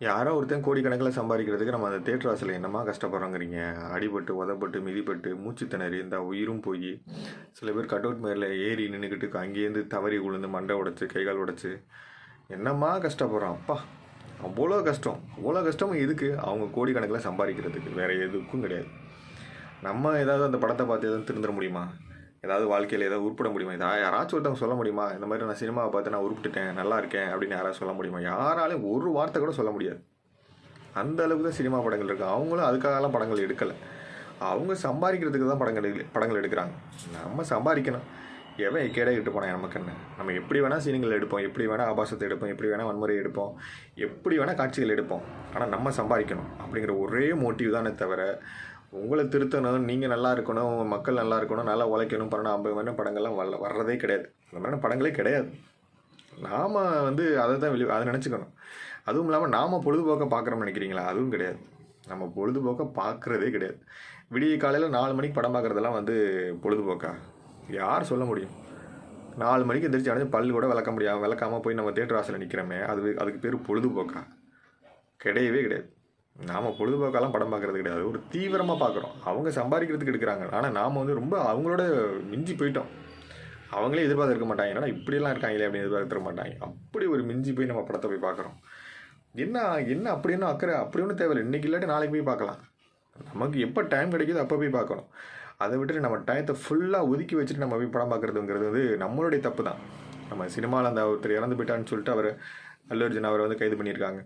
யாரோ ஒருத்தன் கோடிக்கணக்கில் சம்பாதிக்கிறதுக்கு நம்ம அந்த தேட்டர் வாசலில் என்னமா கஷ்டப்படுறோங்கிறீங்க? அடிபட்டு உதப்பட்டு மிதிப்பட்டு மூச்சு திணறி இந்த உயிரும் போய். சில பேர் கட் அவுட் மேலே ஏறி நின்றுக்கிட்டு அங்கேருந்து தவறி விழுந்து மண்டை உடச்சி கைகால் உடைச்சு. என்னம்மா கஷ்டப்படுறோம் அப்பா அவ்வளோ கஷ்டம். அவ்வளோ கஷ்டமும் எதுக்கு? அவங்க கோடிக்கணக்கில் சம்பாதிக்கிறதுக்கு. வேறு எதுக்கும் கிடையாது. நம்ம ஏதாவது அந்த படத்தை பார்த்து எதாவது திருந்துட முடியுமா? ஏதாவது வாழ்க்கையில் ஏதாவது உருப்பிட முடியுமா? இதா யாராச்சும் ஒருத்தவங்க சொல்ல முடியுமா? இந்த மாதிரி நான் சினிமாவை பார்த்து நான் உருப்பிட்டுட்டேன் நல்லா இருக்கேன் அப்படின்னு யாராவது சொல்ல முடியுமா? யாராலையும் ஒரு வார்த்தை கூட சொல்ல முடியாது. அந்த அளவுக்கு தான் சினிமா படங்கள் இருக்குது அவங்களும் அதுக்காகலாம் படங்கள் எடுக்கலை. அவங்க சம்பாதிக்கிறதுக்கு தான் படங்கள் படங்கள் எடுக்கிறாங்க. நம்ம சம்பாதிக்கணும். எவன் எக்கேடா இட்டு போனான் நமக்கு என்ன? நம்ம எப்படி வேணால் சீனிகள் எடுப்போம். எப்படி வேணால் ஆபாசத்தை எடுப்போம். எப்படி வேணால் வன்முறை எடுப்போம். எப்படி வேணால் காட்சிகள் எடுப்போம். ஆனால் நம்ம சம்பாதிக்கணும் அப்படிங்கிற ஒரே மோட்டிவ் தானே தவிர உங்களை திருத்தணும் நீங்கள் நல்லா இருக்கணும் மக்கள் நல்லா இருக்கணும் நல்லா உழைக்கணும் பண்ணணும் ஐம்பது மணி படங்கள்லாம் வரல வர்றதே கிடையாது. அந்த மாதிரி படங்களே கிடையாது. நாம் வந்து அதை தான் வெளி அதை நினச்சிக்கணும். அதுவும் இல்லாமல் நாம் பொழுதுபோக்க பார்க்குறோம்னு நினைக்கிறீங்களா? அதுவும் கிடையாது. நம்ம பொழுதுபோக்க பார்க்குறதே கிடையாது. விடிய காலையில் நாலு மணிக்கு படம் பார்க்குறதெல்லாம் வந்து பொழுதுபோக்கா? யார் சொல்ல முடியும்? நாலு மணிக்கு எந்திரிச்சு அடைஞ்சு பல்லு கூட விளக்க முடியாது விளக்காமல் போய் நம்ம தேட்டர் வாசலில் நிற்கிறோமே அது அதுக்கு பேர் பொழுதுபோக்கா? கிடையவே கிடையாது. நாம் பொழுதுபோக்கெல்லாம் படம் பார்க்குறது கிடையாது. ஒரு தீவிரமாக பார்க்குறோம். அவங்க சம்பாதிக்கிறதுக்கு எடுக்கிறாங்க. ஆனால் நாம் வந்து ரொம்ப அவங்களோட மிஞ்சி போயிட்டோம். அவங்களே எதிர்பார்த்துருக்க மாட்டாங்க. என்னடா இப்படியெல்லாம் இருக்காங்களே அப்படின்னு எதிர்பார்த்துருக்க மாட்டாங்க. அப்படி ஒரு மிஞ்சி போய் நம்ம படத்தை போய் பார்க்குறோம். என்ன என்ன அப்படி ஒன்றும் அக்கறை? அப்படி ஒன்றும் தேவையில்லை. இன்றைக்கி இல்லாட்டி நாளைக்கு போய் பார்க்கலாம். நமக்கு எப்போ டைம் கிடைக்குதோ அப்போ போய் பார்க்கணும். அதை விட்டுட்டு நம்ம டயத்தை ஃபுல்லாக ஒதுக்கி வச்சுட்டு நம்ம போய் படம் பார்க்குறதுங்கிறது வந்து நம்மளுடைய தப்பு தான். நம்ம சினிமாவில் அந்த ஒருத்தர் இறந்து போயிட்டான்னு சொல்லிட்டு அவர் அல்லு அர்ஜுன் அவரை வந்து கைது பண்ணியிருக்காங்க.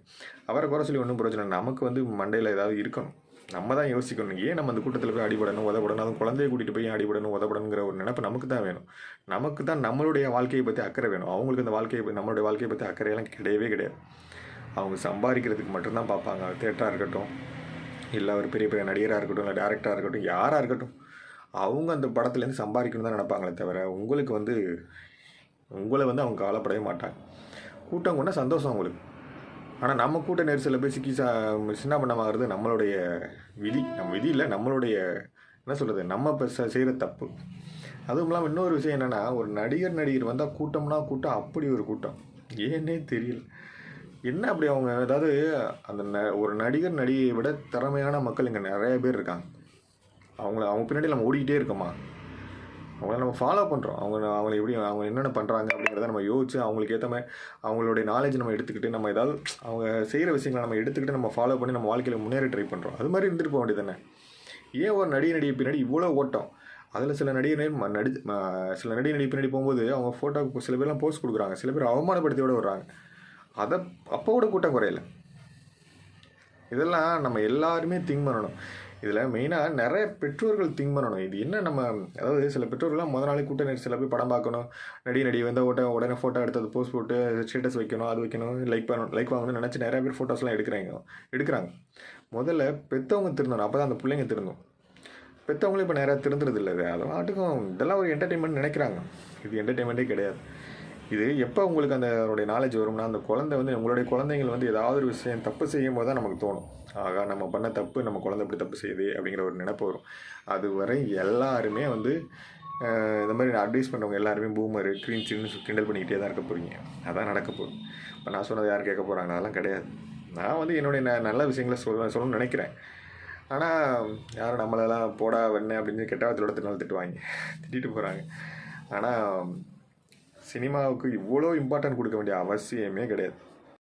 அவரை குறை சொல்லி ஒன்றும் பிரச்சனை நமக்கு வந்து மண்டையில் ஏதாவது இருக்கணும். நம்ம தான் யோசிக்கணும். ஏன் நம்ம அந்த கூட்டத்தில் போய் அடிபடணும் உதப்படணும் அதுவும் குழந்தைய கூட்டிகிட்டு போய் அடிபடணும் உதப்படணுங்கிற ஒரு நினைப்பு நமக்கு தான் வேணும். நமக்கு தான் நம்மளுடைய வாழ்க்கையை பற்றி அக்கறை வேணும். அவங்களுக்கு அந்த வாழ்க்கையை நம்மளுடைய வாழ்க்கையை பற்றி அக்கறையெல்லாம் கிடையவே கிடையாது. அவங்க சம்பாதிக்கிறதுக்கு மட்டும்தான் பார்ப்பாங்க. தேட்டராக இருக்கட்டும் இல்லை ஒரு பெரிய பெரிய நடிகராக இருக்கட்டும் இல்லை டேரக்டராக இருக்கட்டும் யாராக இருக்கட்டும். அவங்க அந்த படத்துலேருந்து சம்பாதிக்கணும் தான் நினைப்பாங்களே தவிர உங்களுக்கு வந்து உங்களை வந்து அவங்க கவலைப்படவே மாட்டாங்க. கூட்டம் கொண்டா சந்தோஷம் அவங்களுக்கு ஆனால் நம்ம கூட்ட நெரிசலில் போய் சிக்கி சா சின்ன பண்ணமாகிறது நம்மளுடைய விதி. நம்ம விதி இல்லை நம்மளுடைய என்ன சொல்கிறது நம்ம இப்போ செய்கிற தப்பு. அதுவும் இல்லாமல் இன்னொரு விஷயம் என்னென்னா ஒரு நடிகர் நடிகர் வந்தால் கூட்டம்னா கூட்டம் அப்படி ஒரு கூட்டம். ஏன்னே தெரியல. என்ன அப்படி அவங்க அதாவது அந்த ந ஒரு நடிகர் நடிகையை விட திறமையான மக்கள் இங்கே நிறைய பேர் இருக்காங்க. அவங்கள அவங்க பின்னாடி நம்ம ஓடிக்கிட்டே இருக்கோமா? அவங்கள நம்ம ஃபாலோ பண்ணுறோம் அவங்க அவங்க எப்படி அவங்க என்னென்ன பண்ணுறாங்க அப்படிங்கிறத நம்ம யோசிச்சு அவங்களுக்கு ஏற்ற மாதிரி அவங்களுடைய நாலேஜ் நம்ம எடுத்துக்கிட்டு நம்ம ஏதாவது அவங்க செய்கிற விஷயங்களை நம்ம எடுத்துக்கிட்டு நம்ம ஃபாலோ பண்ணி நம்ம வாழ்க்கையில் முன்னேற ட்ரை பண்ணுறோம் அது மாதிரி இருந்துட்டு போக வேண்டியது தானே ஏன் ஒரு நடிகை நடிகை பின்னாடி இவ்வளோ ஓட்டம்? அதில் சில நடிகை நடி சில நடிகை நடிகை பின்னாடி போகும்போது அவங்க ஃபோட்டோக்கு சில பேர்லாம் போஸ்ட் கொடுக்குறாங்க. சில பேர் அவமானப்படுத்தியோட வர்றாங்க. அதை அப்போ கூட கூட்டம் குறையலை. இதெல்லாம் நம்ம எல்லாருமே திங்க் பண்ணணும். இதில் மெயினாக நிறைய பெற்றோர்கள் திங்க் பண்ணணும். இது என்ன நம்ம அதாவது சில பெற்றோர்கள்லாம் முத நாளே கூட்ட நெரிசலில் போய் படம் பார்க்கணும். நடி நடி வந்த ஓட்ட உடனே ஃபோட்டோ எடுத்து அது போஸ்ட் போட்டு ஸ்டேட்டஸ் வைக்கணும் அது வைக்கணும் லைக் பண்ணணும் லைக் வாங்கணும்னு நினச்சி நிறைய பேர் ஃபோட்டோஸ்லாம் எடுக்கிறாங்க. எடுக்கிறாங்க. முதல்ல பெற்றவங்க திருந்தணும். அப்போ தான் அந்த பிள்ளைங்க திருந்தும். பெற்றவங்களும் இப்போ நிறையா திருந்துறது இல்லை அது ஆட்டுக்கும் இதெல்லாம் ஒரு என்டர்டெயின்மெண்ட் நினைக்கிறாங்க. இது என்டர்டெயின்மெண்ட்டே கிடையாது. இது எப்போ உங்களுக்கு அந்த அதனுடைய நாலேஜ் வரும்னா அந்த குழந்தை வந்து உங்களுடைய குழந்தைகள் வந்து ஏதாவது ஒரு விஷயம் தப்பு செய்யும் போது தான் நமக்கு தோணும். ஆகா நம்ம பண்ண தப்பு நம்ம குழந்தை இப்படி தப்பு செய்யுது அப்படிங்கிற ஒரு நினைப்பு வரும். அது வரை எல்லாருமே வந்து இந்த மாதிரி அட்வைஸ் பண்ணுறவங்க எல்லாருமே பூமர் க்ரீன் சின்னு கிண்டல் பண்ணிக்கிட்டே தான் இருக்க போகிறீங்க அதான் நடக்க போகுது. இப்போ நான் சொன்னது யாரும் கேட்க போகிறாங்க அதெல்லாம் கிடையாது. நான் வந்து என்னுடைய ந நல்ல விஷயங்களை சொல்ல சொல்லணும்னு நினைக்கிறேன். ஆனால் யாரும் நம்மளெல்லாம் போடா வெண்ணே அப்படின்னு கெட்ட வார்த்தையோட திட்டினாலும் திட்டுவாங்க. திட்டிட்டு போகிறாங்க ஆனால் சினிமாவுக்கு இவ்வளோ இம்பார்ட்டன்ட் கொடுக்க வேண்டிய அவசியமே கிடையாது.